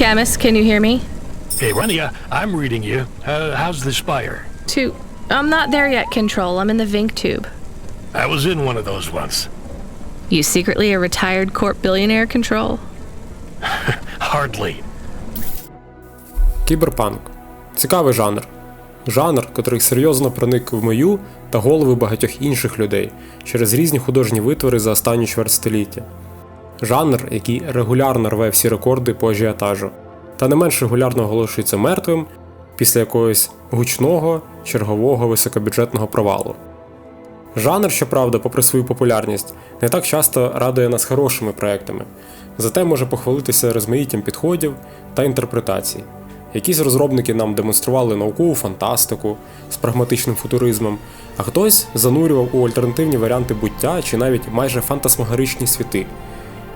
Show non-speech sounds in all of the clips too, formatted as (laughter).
Camus, can you hear me? Hey, Rania, I'm reading you. Uh, how's the spire? Two. I'm not there yet, Control. I'm in the Vink tube. I was in one of those once. You secretly a retired corp billionaire, Control? Hardly. Кіберпанк цікавий жанр. Жанр, котрий серйозно проник в мою та голови багатьох інших людей через різні художні витвори за останні чверть століття. Жанр, який регулярно рве всі рекорди по ажіотажу, та не менш регулярно оголошується мертвим після якогось гучного, чергового високобюджетного провалу. Жанр, щоправда, попри свою популярність, не так часто радує нас хорошими проектами, зате може похвалитися розмаїттям підходів та інтерпретацій. Якісь розробники нам демонстрували наукову фантастику з прагматичним футуризмом, а хтось занурював у альтернативні варіанти буття чи навіть майже фантасмагоричні світи.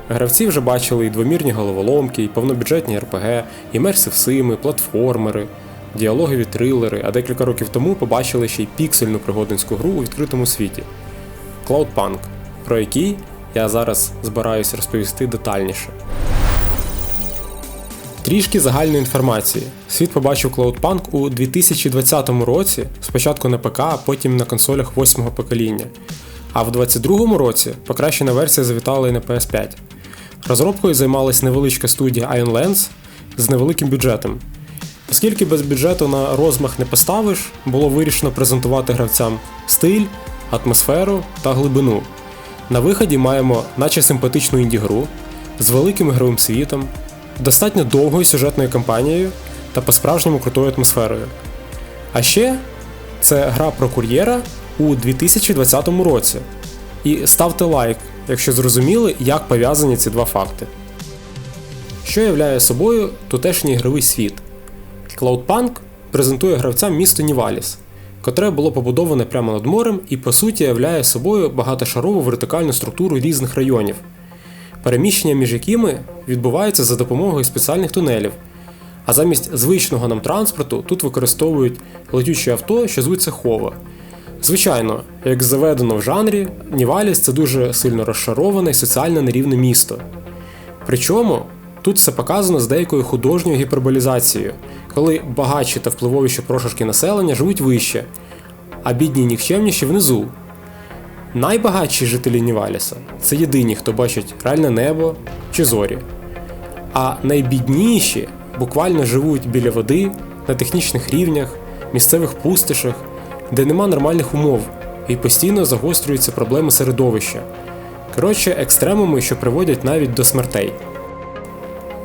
Гравці вже бачили і двомірні головоломки, і повнобюджетні РПГ, і мерсив-сими, платформери, діалогові трилери, а декілька років тому побачили ще й піксельну пригодницьку гру у відкритому світі Cloudpunk, про який я зараз збираюсь розповісти детальніше. Трішки загальної інформації. Світ побачив Cloudpunk у 2020 році, спочатку на ПК, а потім на консолях 8-го покоління. А в 2022 році покращена версія завітала і на PS5. Розробкою займалась невеличка студія Iron з невеликим бюджетом. Оскільки без бюджету на розмах не поставиш, було вирішено презентувати гравцям стиль, атмосферу та глибину. На виході маємо наче симпатичну інді-гру з великим ігровим світом, достатньо довгою сюжетною кампанією та по-справжньому крутою атмосферою. А ще це гра про кур'єра у 2020 році. І ставте лайк, якщо зрозуміли, як пов'язані ці два факти. Що являє собою тутешній ігровий світ? Cloudpunk презентує гравцям місто Ніваліс, котре було побудоване прямо над морем і по суті являє собою багатошарову вертикальну структуру різних районів, переміщення між якими відбуваються за допомогою спеціальних тунелів. А замість звичного нам транспорту тут використовують летючі авто, що звуться хова. Звичайно, як заведено в жанрі, Ніваліс це дуже сильно розшароване і соціально нерівне місто. Причому тут все показано з деякою художньою гіперболізацією, коли багатші та впливовіші прошарки населення живуть вище, а бідні і нікчемніші внизу. Найбагатші жителі Ніваліса це єдині, хто бачить реальне небо чи зорі. А найбідніші буквально живуть біля води, на технічних рівнях, місцевих пустишах, де нема нормальних умов і постійно загострюються проблеми середовища. Коротше, екстремуми, що приводять навіть до смертей.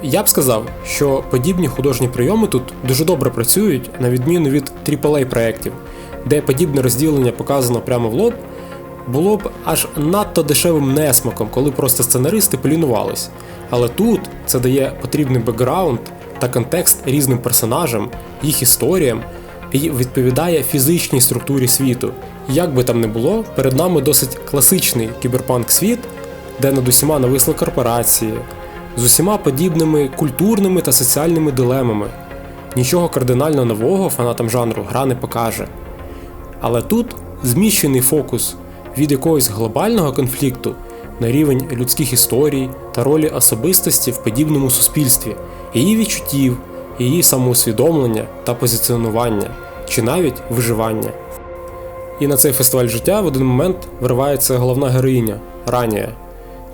Я б сказав, що подібні художні прийоми тут дуже добре працюють, на відміну від AAA проєктів, де подібне розділення показано прямо в лоб, було б аж надто дешевим несмаком, коли просто сценаристи полінувались. Але тут це дає потрібний бекграунд та контекст різним персонажам, їх історіям відповідає фізичній структурі світу. Як би там не було, перед нами досить класичний кіберпанк світ, де над усіма нависли корпорації, з усіма подібними культурними та соціальними дилемами. Нічого кардинально нового фанатам жанру гра не покаже. Але тут зміщений фокус від якогось глобального конфлікту на рівень людських історій та ролі особистості в подібному суспільстві, її відчуттів, її самоусвідомлення та позиціонування, чи навіть виживання. І на цей фестиваль життя в один момент виривається головна героїня Ранія,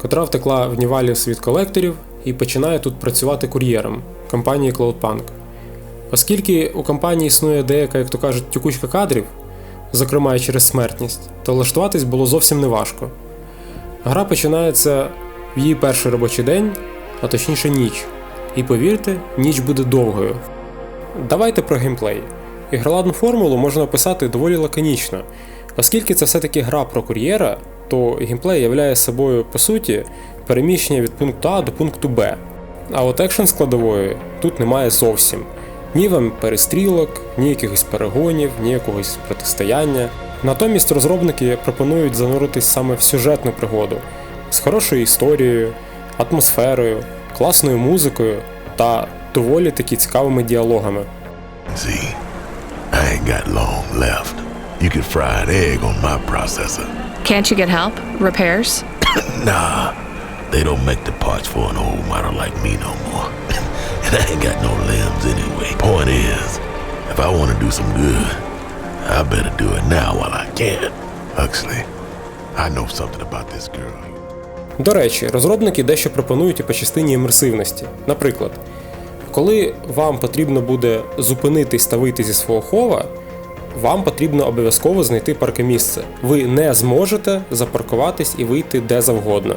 котра втекла в Ніваліс від колекторів і починає тут працювати кур'єром компанії Cloudpunk. Оскільки у компанії існує деяка, як то кажуть, тікучка кадрів, зокрема і через смертність, то влаштуватись було зовсім неважко. Гра починається в її перший робочий день, а точніше ніч. І повірте, ніч буде довгою. Давайте про геймплей. Ігроладну формулу можна описати доволі лаконічно, оскільки це все-таки гра про кур'єра, то геймплей являє собою, по суті, переміщення від пункту А до пункту Б. А от екшн складової тут немає зовсім. Ні вам перестрілок, ні якихось перегонів, ні якогось протистояння. Натомість розробники пропонують зануритись саме в сюжетну пригоду з хорошою історією, атмосферою, класною музикою та доволі таки цікавими діалогами. See, I ain't got long left. You could fry an egg on my processor. Can't you get help? Repairs? (coughs) Nah, they don't make the parts for an old model like me no more. (laughs) and I ain't got no limbs anyway. Point is, if I want to do some good, I better do it now while I can. Huxley, I know something about this girl. До речі, розробники дещо пропонують і по частині імерсивності. Наприклад, коли вам потрібно буде зупинитись та вийти зі свого хова, вам потрібно обов'язково знайти паркомісце. Ви не зможете запаркуватись і вийти де завгодно.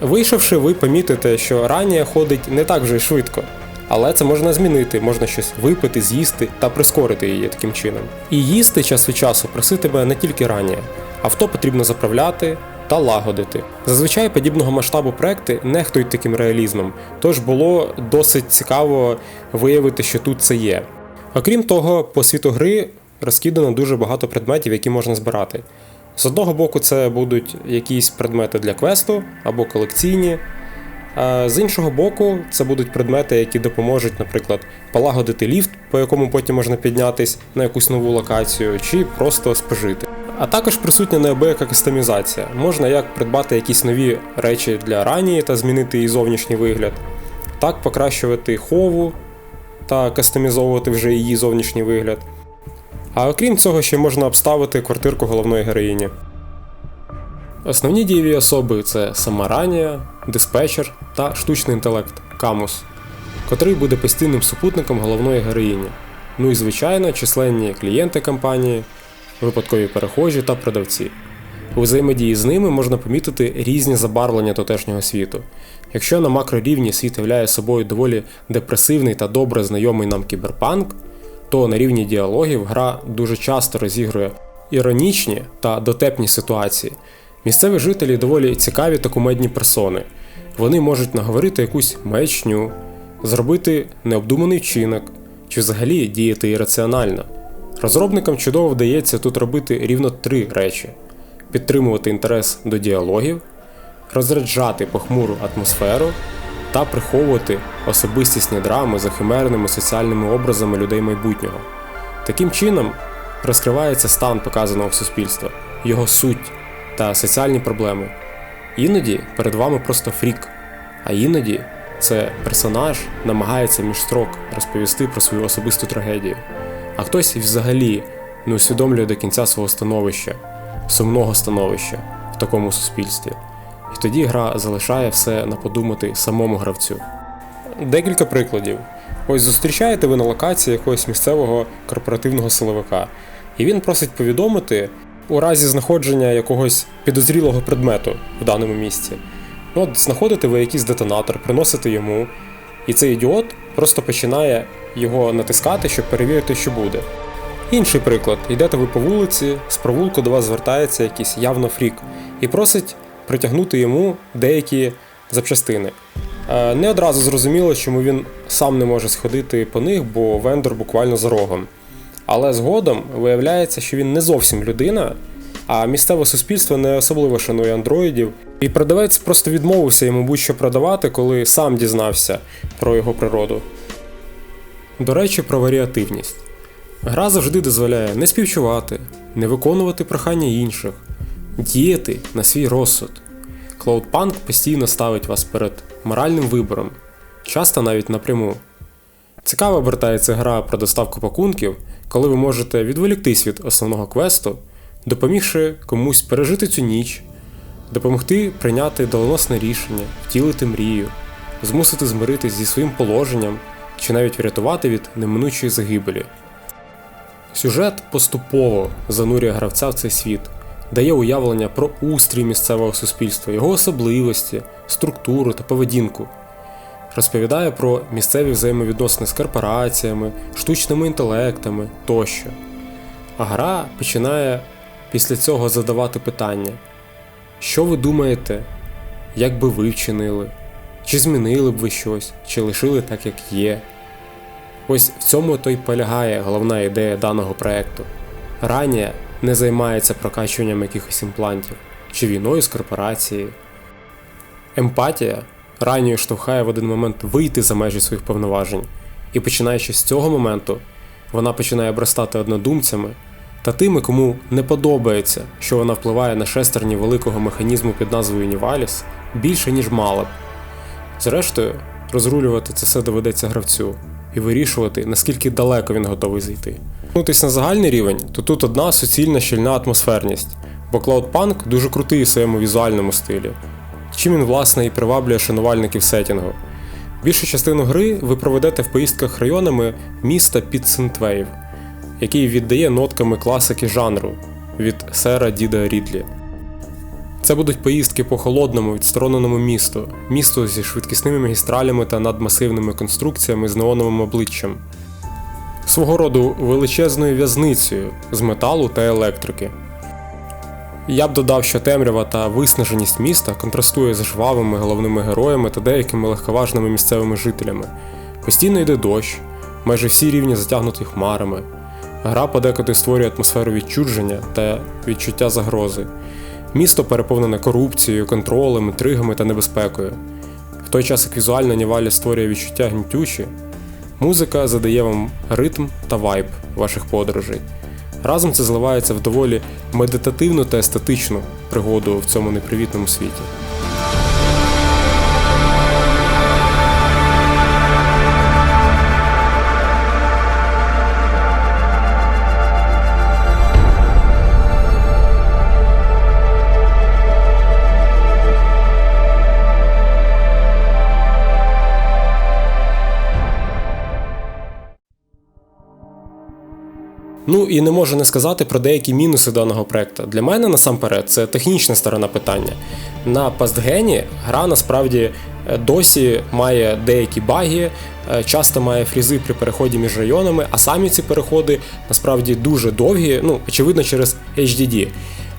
Вийшовши, ви помітите, що ранія ходить не так вже й швидко. Але це можна змінити, можна щось випити, з'їсти та прискорити її таким чином. І їсти час від часу проситиме не тільки ранія. Авто потрібно заправляти та лагодити. Зазвичай подібного масштабу проекти нехтують таким реалізмом, тож було досить цікаво виявити, що тут це є. Окрім того, по світу гри розкидано дуже багато предметів, які можна збирати. З одного боку, це будуть якісь предмети для квесту або колекційні. А з іншого боку, це будуть предмети, які допоможуть, наприклад, полагодити ліфт, по якому потім можна піднятись на якусь нову локацію, чи просто спожити. А також присутня неабияка кастомізація. Можна як придбати якісь нові речі для ранії та змінити її зовнішній вигляд, так покращувати хову та кастомізовувати вже її зовнішній вигляд. А окрім цього, ще можна обставити квартирку головної героїні. Основні дієві особи це сама Ранія, диспетчер та штучний інтелект Камус, котрий буде постійним супутником головної героїні. Ну і звичайно, численні клієнти компанії, випадкові перехожі та продавці. У взаємодії з ними можна помітити різні забарвлення тутешнього світу. Якщо на макрорівні світ являє собою доволі депресивний та добре знайомий нам кіберпанк, то на рівні діалогів гра дуже часто розігрує іронічні та дотепні ситуації. Місцеві жителі доволі цікаві та кумедні персони. Вони можуть наговорити якусь маячню, зробити необдуманий вчинок чи взагалі діяти ірраціонально. Розробникам чудово вдається тут робити рівно три речі: підтримувати інтерес до діалогів, розряджати похмуру атмосферу та приховувати особистісні драми за химерними соціальними образами людей майбутнього. Таким чином розкривається стан показаного суспільства, його суть та соціальні проблеми. Іноді перед вами просто фрік, а іноді це персонаж намагається між строк розповісти про свою особисту трагедію, а хтось взагалі не усвідомлює до кінця свого становища, сумного становища в такому суспільстві. І тоді гра залишає все на подумати самому гравцю. Декілька прикладів. Ось зустрічаєте ви на локації якогось місцевого корпоративного силовика, і він просить повідомити у разі знаходження якогось підозрілого предмету в даному місці. Ну, От знаходите ви якийсь детонатор, приносите йому, і цей ідіот просто починає його натискати, щоб перевірити, що буде. Інший приклад: йдете ви по вулиці, з провулку до вас звертається якийсь явно фрік і просить притягнути йому деякі запчастини. Е, Не одразу зрозуміло, чому він сам не може сходити по них, бо вендор буквально за рогом. Але згодом виявляється, що він не зовсім людина, а місцеве суспільство не особливо шанує андроїдів, і продавець просто відмовився йому будь-що продавати, коли сам дізнався про його природу. До речі, про варіативність. Гра завжди дозволяє не співчувати, не виконувати прохання інших, діяти на свій розсуд. Cloudpunk постійно ставить вас перед моральним вибором, часто навіть напряму. Цікаво обертається гра про доставку пакунків, коли ви можете відволіктись від основного квесту, допомігши комусь пережити цю ніч, допомогти прийняти доленосне рішення, втілити мрію, змусити змиритись зі своїм положенням чи навіть врятувати від неминучої загибелі. Сюжет поступово занурює гравця в цей світ, дає уявлення про устрій місцевого суспільства, його особливості, структуру та поведінку. Розповідає про місцеві взаємовідносини з корпораціями, штучними інтелектами тощо. А гра починає після цього задавати питання: що ви думаєте, як би ви вчинили? Чи змінили б ви щось, чи лишили так, як є? Ось в цьому то й полягає головна ідея даного проекту. Ранія не займається прокачуванням якихось імплантів чи війною з корпорацією. Емпатія ранньою штовхає в один момент вийти за межі своїх повноважень, і починаючи з цього моменту, вона починає обростати однодумцями та тими, кому не подобається, що вона впливає на шестерні великого механізму під назвою Ніваліс більше, ніж мала б. Зрештою, розрулювати це все доведеться гравцю і вирішувати, наскільки далеко він готовий зайти. Вернутись на загальний рівень, то тут одна суцільна щільна атмосферність, бо Cloudpunk дуже крутий у своєму візуальному стилі, чим він власне і приваблює шанувальників сетінгу. Більшу частину гри ви проведете в поїздках районами міста під Синтвейв, який віддає нотками класики жанру від сера Діда Рідлі. Це будуть поїздки по холодному, відстороненому місту, місту зі швидкісними магістралями та надмасивними конструкціями з неоновим обличчям, свого роду величезною в'язницею з металу та електрики. Я б додав, що темрява та виснаженість міста контрастує з жвавими головними героями та деякими легковажними місцевими жителями. Постійно йде дощ, майже всі рівні затягнуті хмарами. Гра подекуди створює атмосферу відчудження та відчуття загрози. Місто переповнене корупцією, контролем, інтригами та небезпекою. В той час як візуальна Нівалі створює відчуття гнітючі, музика задає вам ритм та вайб ваших подорожей. Разом це зливається в доволі медитативну та естетичну пригоду в цьому непривітному світі. Ну і не можу не сказати про деякі мінуси даного проекту. Для мене насамперед це технічна сторона питання. На пастгені гра насправді е, досі має деякі баги, е, часто має фрізи при переході між районами, а самі ці переходи насправді дуже довгі, ну очевидно, через HDD.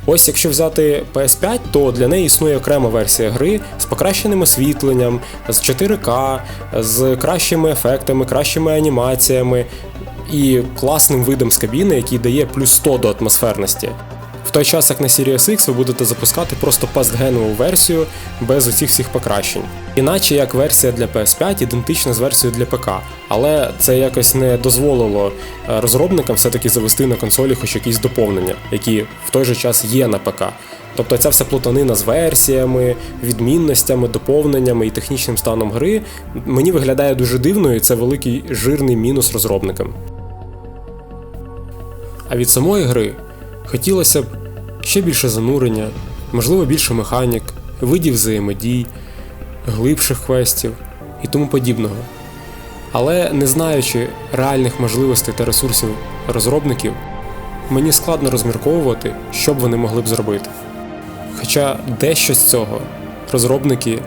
Ось якщо взяти PS5, то для неї існує окрема версія гри з покращеним освітленням, з 4К, з кращими ефектами, кращими анімаціями і класним видом з кабіни, який дає плюс 100 до атмосферності. В той час, як на Series X ви будете запускати просто пастгенову версію без усіх всіх покращень. Іначе як версія для PS5 ідентична з версією для ПК, але це якось не дозволило е, розробникам все-таки завести на консолі хоч якісь доповнення, які в той же час є на ПК. Тобто ця вся плутанина з версіями, відмінностями, доповненнями і технічним станом гри мені виглядає дуже дивно, і це великий жирний мінус розробникам. А від самої гри хотілося б ще більше занурення, можливо, більше механік, видів взаємодій, глибших квестів і тому подібного. Але не знаючи реальних можливостей та ресурсів розробників, мені складно розмірковувати, що б вони могли б зробити. Хоча дещо з цього розробники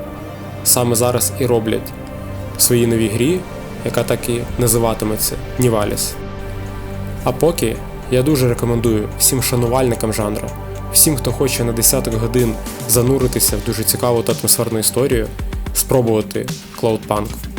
саме зараз і роблять в своїй новій грі, яка так і називатиметься Ніваліс. А поки я дуже рекомендую всім шанувальникам жанру, всім, хто хоче на десяток годин зануритися в дуже цікаву та атмосферну історію, спробувати Cloudpunk.